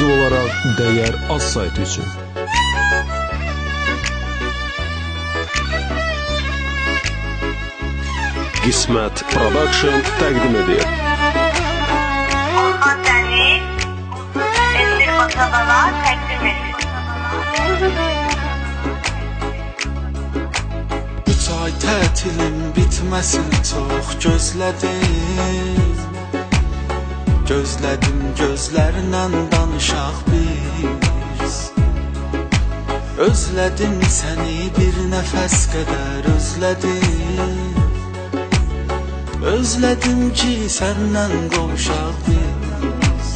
Ekskluziv olaraq Dəyər Az saytı üçün. Qismət Production təqdim edir. Orhan Dəniz, Esir Otavana təqdim edir. Üç ay tətilim bitməsin çox gözlədim Gözlədim gözlərlə danışaq biz. Özlədim səni bir nəfəs qədər özlədim Özlədim ki səndən qovuşaq biz.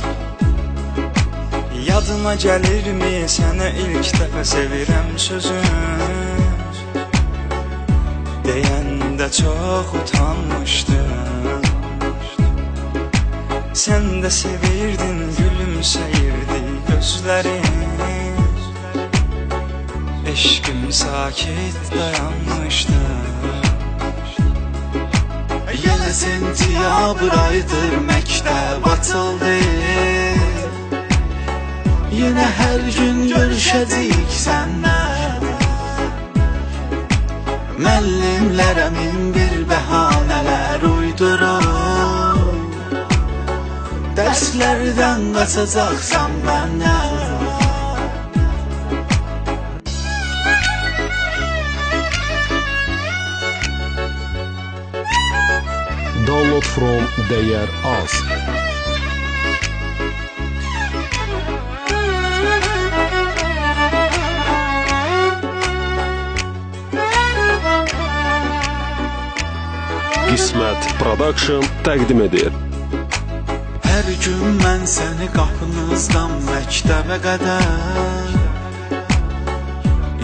Yadıma gəlirmi sənə ilk dəfə sevirəm sözün Deyəndə çox utanmışdım Sen de sevirdin gülümseyirdi gözlerin Eşkim sakit dayanmıştı. Yine sentyabraydır mektep atıldı Yine her gün görüşedik senler Məllimlərəmin bir bəhanələr Dərslərdən qaçacaqsan məndən Download from Dəyər Az. Qismət Production təqdim edir. Hər gün mən səni qapınızdan məktəbə qədər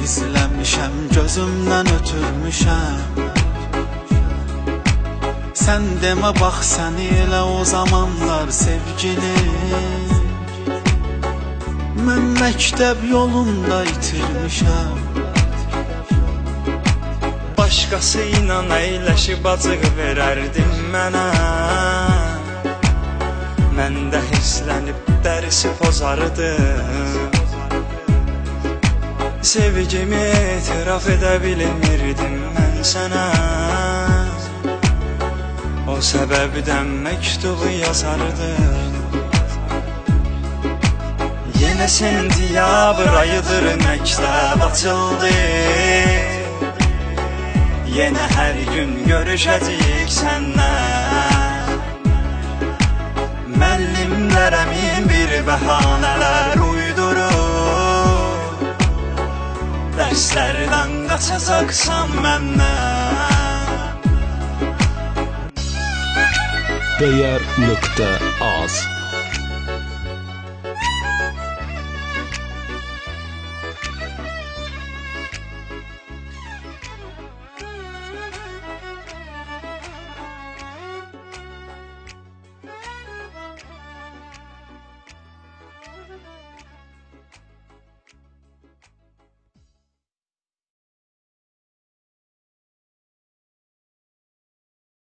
İzləmişəm, gözümdən ötürmüşəm. Sən demə bax səni elə o zamanlar sevgilim Mən məktəb yolunda itirmişəm. Başqası ilə əyləşib acıq verərdin mənə Məndə hisslənib dərisi pozardı Sevgimi etiraf edə bilmirdim mən sənə O səbəbdən məktubu yazardım. Yenə sentyabr ayıdır məktəb açıldı. Yenə hər gün görüşəcəyik səndən Müəllimlərə min bir bəhanələr uydurur Dərslərdən qaçacaqsan məndən Dəyər nöqtə az.